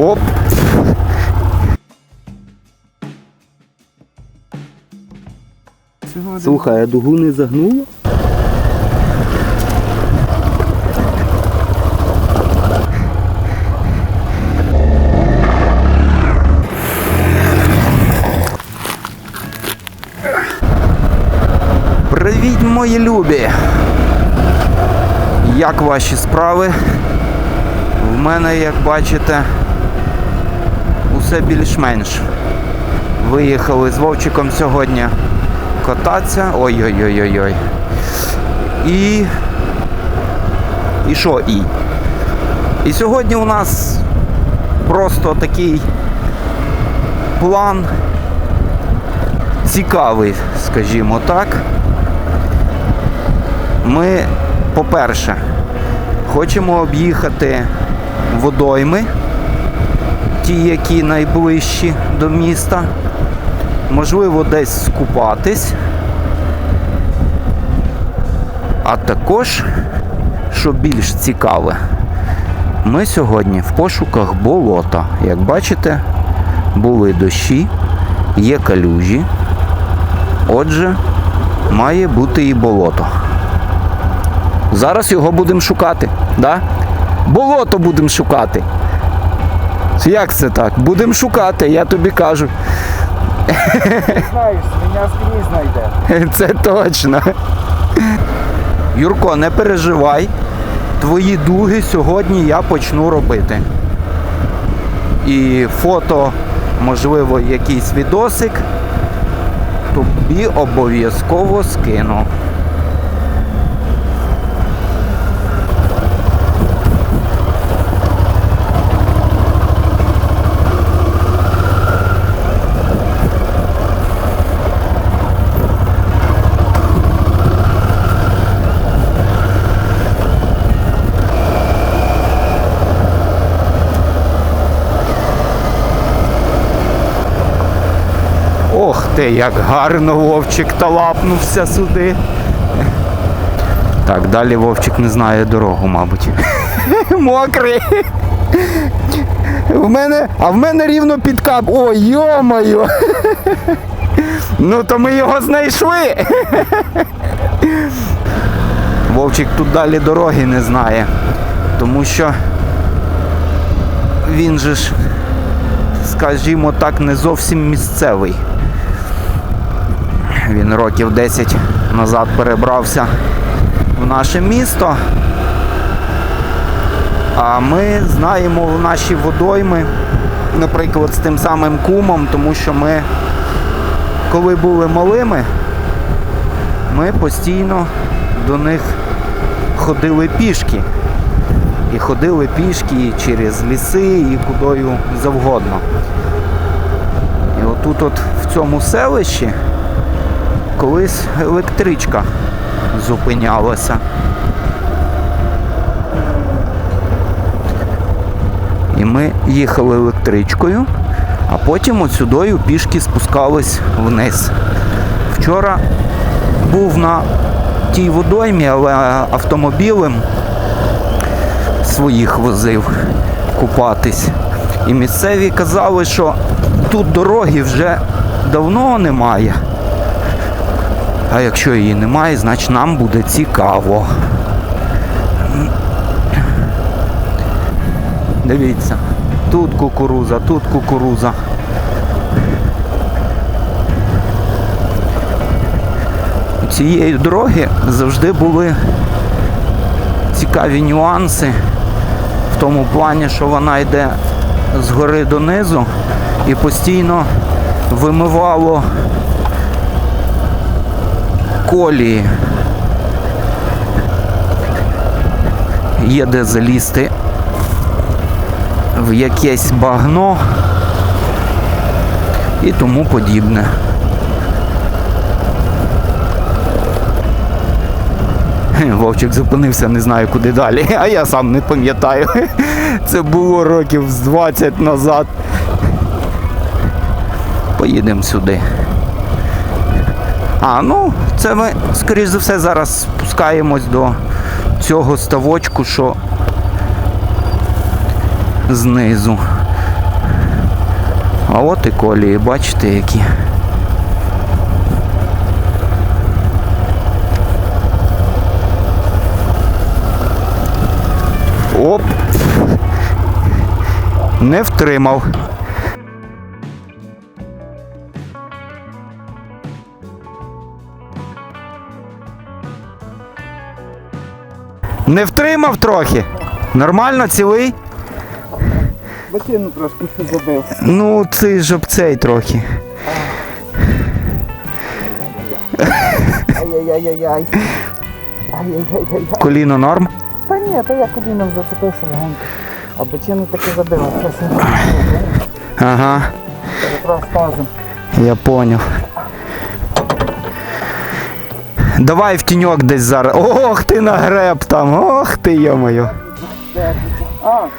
Оп. Слухай, а дугу не загнуло? Привіт, мої любі! Як ваші справи? В мене, як бачите, усе більш-менш. Виїхали з Вовчиком сьогодні кататися. Ой-ой-ой-ой-ой. І. І що і? І сьогодні у нас просто такий план цікавий, скажімо так. Ми, по-перше, хочемо об'їхати водойми, ті, які найближчі до міста. Можливо, десь скупатись. А також, що більш цікаве, ми сьогодні в пошуках болота. Як бачите, були дощі, є калюжі. Отже, має бути і болото. Зараз його будемо шукати, да? Болото будемо шукати. Як це так? Будемо шукати, я тобі кажу. Знаєш, свиня скрізь знайде. Це точно. Юрко, не переживай. Твої дуги сьогодні я почну робити. І фото, можливо, якийсь відосик. Тобі обов'язково скину. Ти, як гарно Вовчик талапнувся сюди. Так, далі Вовчик не знає дорогу, мабуть. Мокрий. В мене, а в мене рівно під кап. Ой, йо-моє. Ну то ми його знайшли. Вовчик тут далі дороги не знає. Тому що він же ж, скажімо так, не зовсім місцевий. Він років 10 назад перебрався в наше місто. А ми знаємо в наші водойми, наприклад, з тим самим кумом, тому що ми, коли були малими, ми постійно до них ходили пішки. І ходили пішки і через ліси і кудою завгодно. І отут от в цьому селищі колись електричка зупинялася. І ми їхали електричкою, а потім от сюдою пішки спускались вниз. Вчора був на тій водоймі, але автомобілем своїх возив купатись. І місцеві казали, що тут дороги вже давно немає. А якщо її немає, значить нам буде цікаво. Дивіться, тут кукуруза, тут кукуруза. Цієї дороги завжди були цікаві нюанси в тому плані, що вона йде згори донизу і постійно вимивало колії. Є де залізти в якесь багно і тому подібне. Вовчик зупинився, не знаю куди далі, а я сам не пам'ятаю. Це було років з 20 назад. Поїдемо сюди. А, ну, це ми, скоріш за все, зараз спускаємось до цього ставочку, що знизу. А от і колії, бачите, які. Оп! Не втримав. Не втримав трохи. Нормально цілий? Ботину трошки ще забив. Ну, цей ж об цей трохи. Ай-яй-яй-яй-яй. Ай-яй-яй-яй. Коліно норм. Та ні, то я коліном зацепився легенько. А ботину таки. Щось Ага, якраз тазом. я поняв. Давай в тіньок десь зараз. Ох ти нагреб там, ох ти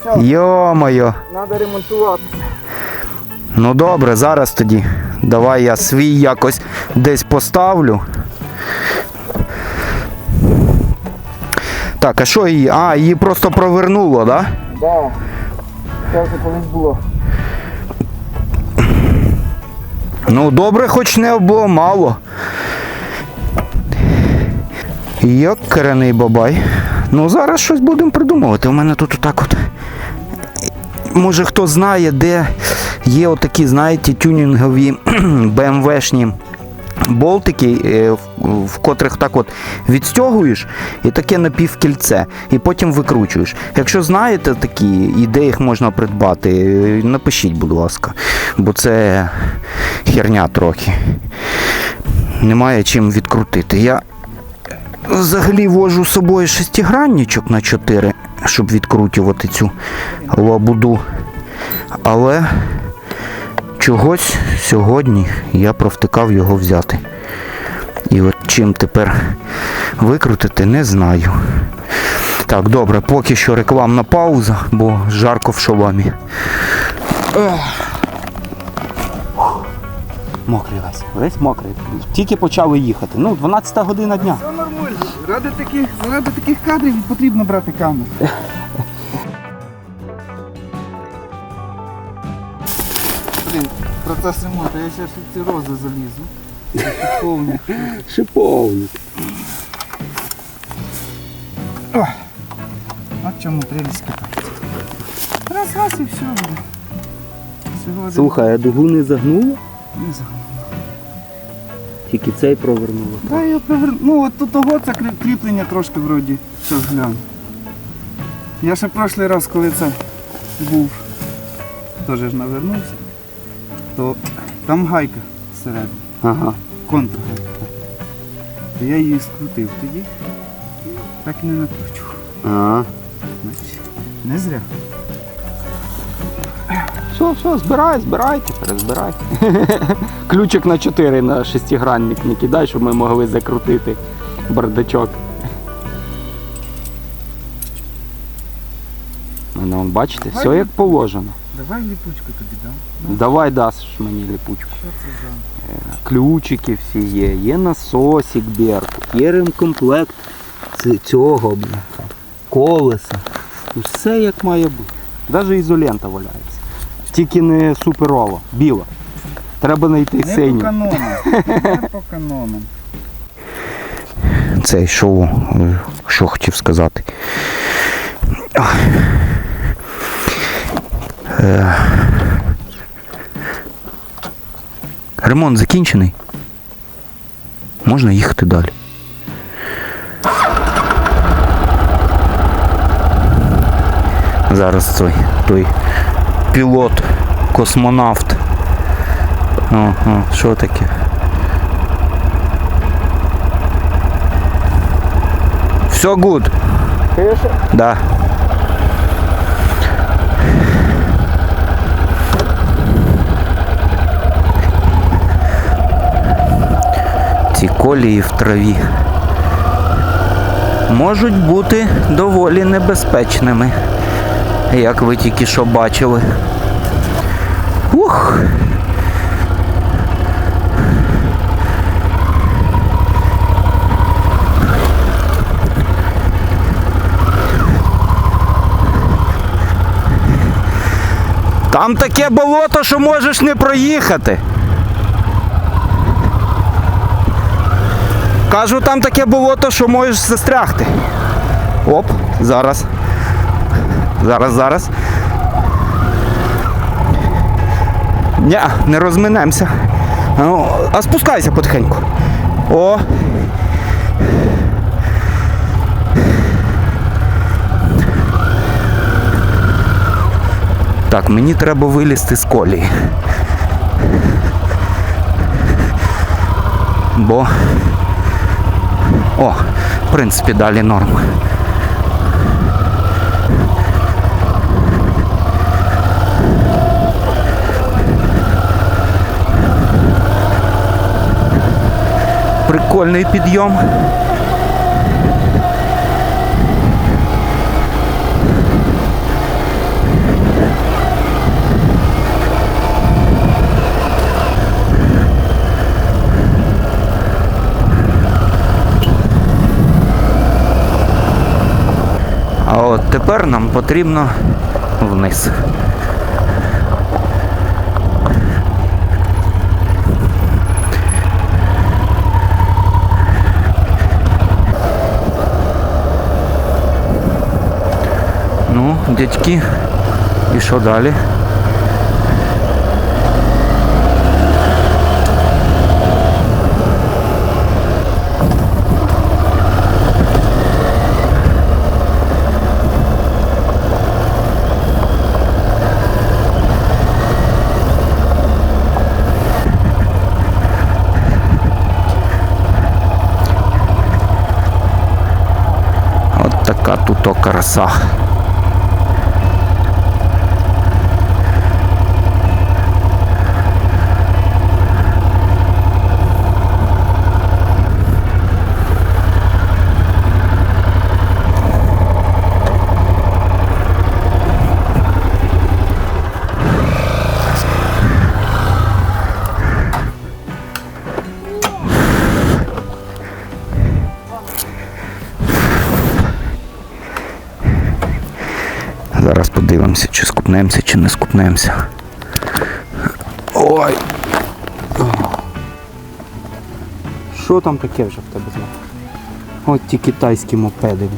все, Йо-моє. треба ремонтуватися. Ну добре, зараз тоді. Давай я свій якось десь поставлю. Так, а що її? А, її просто провернуло, так? Да? Да. Це вже колись було. Ну, добре, хоч не було мало. Йокарений бабай. Ну, зараз щось будемо придумувати. У мене тут отак от. Може хто знає, де є отакі, знаєте, тюнінгові БМВшні болтики, е, в- в котрих так от відстягуєш і таке напівкільце, і потім викручуєш. Якщо знаєте такі, і де їх можна придбати, е, напишіть, будь ласка, бо це херня трохи. Немає чим відкрутити. Я взагалі вожу з собою шестигранничок на 4, щоб відкручувати цю лабуду. Але чогось сьогодні я провтикав його взяти. І от чим тепер викрутити, не знаю. Так, добре, поки що рекламна пауза, бо жарко в шоломі. Мокрий весь, весь мокрий. Тільки почали їхати. Ну, 12 година дня. Ради таких, ради таких кадрів потрібно брати камеру. Блін, процес ремонту, я ще в ці рози залізу. Повні. Шиповник. От чому прелість катати. Раз, раз і все буде. Всього один- Слухай, а дугу не загнуло? Не знаю. Тільки цей провернуло. Та я поверну. Ну от тут того це кріплення трошки вроді. Щас гляну. Я ще прошлий раз, коли це був, теж ж навернувся, то там гайка всередині, Ага. контргайка. То я її скрутив тоді. Так і не накручу. А. Бачиш? Не зря. Все, все, збирай, збирайте, перезбирай. Ключик на 4 на шестигранник не кидай, щоб ми могли закрутити бардачок. Мене вон, бачите, все як положено. Давай ліпучку тобі дам. Давай дасиш мені ліпучку. Що це за? Ключики всі є, є насосик Беркут, є ремкомплект ц- цього, бля, колеса. Усе як має бути. Навіть ізолента валяється. Тільки не суперова, біла. Треба знайти Не по синю. Не по канонам. Цей шоу, е, що хотів сказати. Е. Ремонт закінчений. Можна їхати далі. Зараз той, той пілот, космонавт. Ага, що таке? Все good. Тише. Да. Ці колії в траві можуть бути доволі небезпечними, як ви тільки що бачили. Ух! Там таке болото, що можеш не проїхати. Кажу, там таке болото, що можеш застрягти. Оп, зараз. Зараз, зараз. Ні, не розминемося. Ну, а спускайся потихеньку. О. Так, мені треба вилізти з колії. Бо. О, в принципі, далі норм. Прикольний підйом. А от тепер нам потрібно вниз. Дядьки, і що далі? От така тут краса. Зараз подивимося, чи скупнемося, чи не скупнемося. Ой. Що там таке вже в тебе знов? От ті китайські мопеди.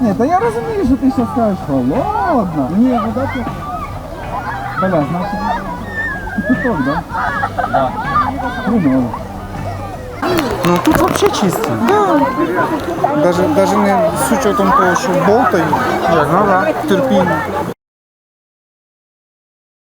Ні, та я розумію, що ти зараз скажеш холодно. Ні, вода тут. Бля, значить. Кипяток, да? Да. Хреново. Ну тут вообще чисто. Даже, даже не з учетом того, що болтають. Як, ну да. Терпіння.